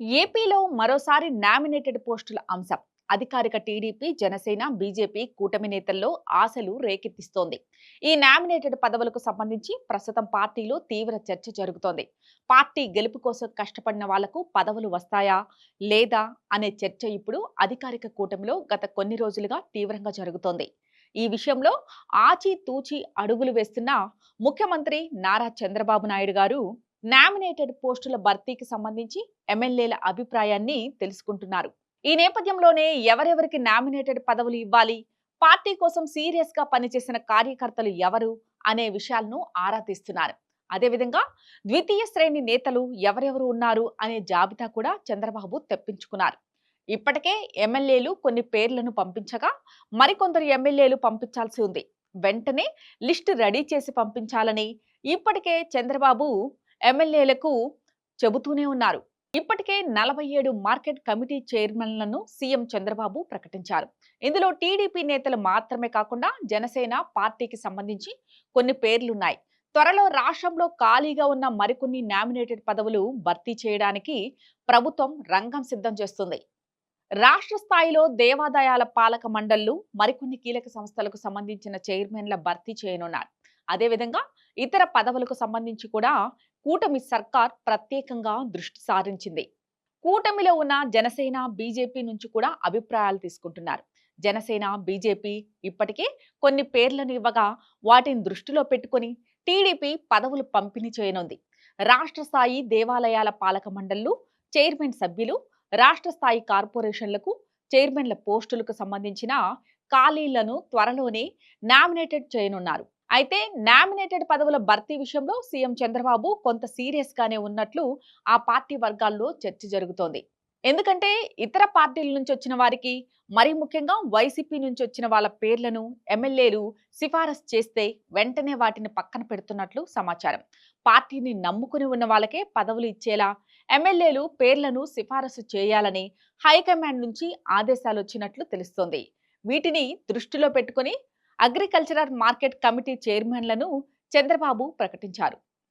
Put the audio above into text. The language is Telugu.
ఏపీలో మరోసారి నామినేటెడ్ పోస్టుల అంశం. అధికారిక టీడీపీ జనసేన బీజేపీ కూటమి నేతల్లో ఆశలు రేకెత్తిస్తోంది. ఈ నామినేటెడ్ పదవులకు సంబంధించి ప్రస్తుతం పార్టీలో తీవ్ర చర్చ జరుగుతోంది. పార్టీ గెలుపు కోసం కష్టపడిన వాళ్ళకు పదవులు వస్తాయా లేదా అనే చర్చ ఇప్పుడు అధికారిక కూటమిలో గత కొన్ని రోజులుగా తీవ్రంగా జరుగుతోంది. ఈ విషయంలో ఆచి తూచి అడుగులు వేస్తున్న ముఖ్యమంత్రి నారా చంద్రబాబు నాయుడు గారు నామినేటెడ్ పోస్టుల భర్తీకి సంబంధించి ఎమ్మెల్యేల అభిప్రాయాన్ని తెలుసుకుంటున్నారు. ఈ నేపథ్యంలోనే ఎవరెవరికి నామినేటెడ్ పదవులు ఇవ్వాలి? పార్టీ కోసం సీరియస్గా పనిచేసిన కార్యకర్తలు ఎవరు? అనే విషయాలను ఆరా తీస్తున్నారు. అదేవిధంగా ద్వితీయ శ్రేణి నేతలు ఎవరెవరు ఉన్నారు? అనే జాబితా కూడా చంద్రబాబు తెప్పించుకున్నారు. ఇప్పటికే ఎమ్మెల్యేలు కొన్ని పేర్లను పంపించగా మరికొందరు ఎమ్మెల్యేలు పంపించాల్సి ఉంది. వెంటనే లిస్టు రెడీ చేసి పంపించాలని ఇప్పటికే చంద్రబాబు ఎమ్మెల్యేలకు చెబుతూనే ఉన్నారు. ఇప్పటికే నలభై ఏడు మార్కెట్ కమిటీ చైర్మన్లను సీఎం చంద్రబాబు ప్రకటించారు. ఇందులో టీడీపీ నేతలు మాత్రమే కాకుండా జనసేన పార్టీకి సంబంధించి కొన్ని పేర్లున్నాయి. త్వరలో రాష్ట్రంలో ఖాళీగా ఉన్న మరికొన్ని నామినేటెడ్ పదవులు భర్తీ చేయడానికి ప్రభుత్వం రంగం సిద్ధం చేస్తుంది. రాష్ట్ర స్థాయిలో దేవాదాయాల పాలక మండళ్ళు మరికొన్ని కీలక సంస్థలకు సంబంధించిన చైర్మన్ల భర్తీ చేయనున్నారు. అదేవిధంగా ఇతర పదవులకు సంబంధించి కూడా కూటమి సర్కార్ ప్రత్యేకంగా దృష్టి సారించింది. కూటమిలో ఉన్న జనసేన బీజేపీ నుంచి కూడా అభిప్రాయాలు తీసుకుంటున్నారు. జనసేన బీజేపీ ఇప్పటికే కొన్ని పేర్లను ఇవ్వగా వాటిని దృష్టిలో పెట్టుకుని టీడీపీ పదవులు పంపిణీ చేయనుంది. రాష్ట్ర స్థాయి దేవాలయాల పాలక మండళ్ళు చైర్మన్ సభ్యులు రాష్ట్ర స్థాయి కార్పొరేషన్లకు చైర్మన్ల పోస్టులకు సంబంధించిన ఖాళీలను త్వరలోనే నామినేటెడ్ చేయనున్నారు. అయితే నామినేటెడ్ పదవుల భర్తీ విషయంలో సీఎం చంద్రబాబు కొంత సీరియస్ గానే ఉన్నట్లు ఆ పార్టీ వర్గాల్లో చర్చ జరుగుతోంది. ఎందుకంటే ఇతర పార్టీల నుంచి వచ్చిన వారికి మరి ముఖ్యంగా వైసీపీ నుంచి వచ్చిన వాళ్ళ పేర్లను ఎమ్మెల్యేలు సిఫారసు చేస్తే వెంటనే వాటిని పక్కన పెడుతున్నట్లు సమాచారం. పార్టీని నమ్ముకుని ఉన్న వాళ్ళకే పదవులు ఇచ్చేలా ఎమ్మెల్యేలు పేర్లను సిఫారసు చేయాలని హైకమాండ్ నుంచి ఆదేశాలు వచ్చినట్లు తెలుస్తోంది. వీటిని దృష్టిలో పెట్టుకుని అగ్రికల్చరల్ మార్కెట్ కమిటీ చైర్మన్లను చంద్రబాబు ప్రకటించారు.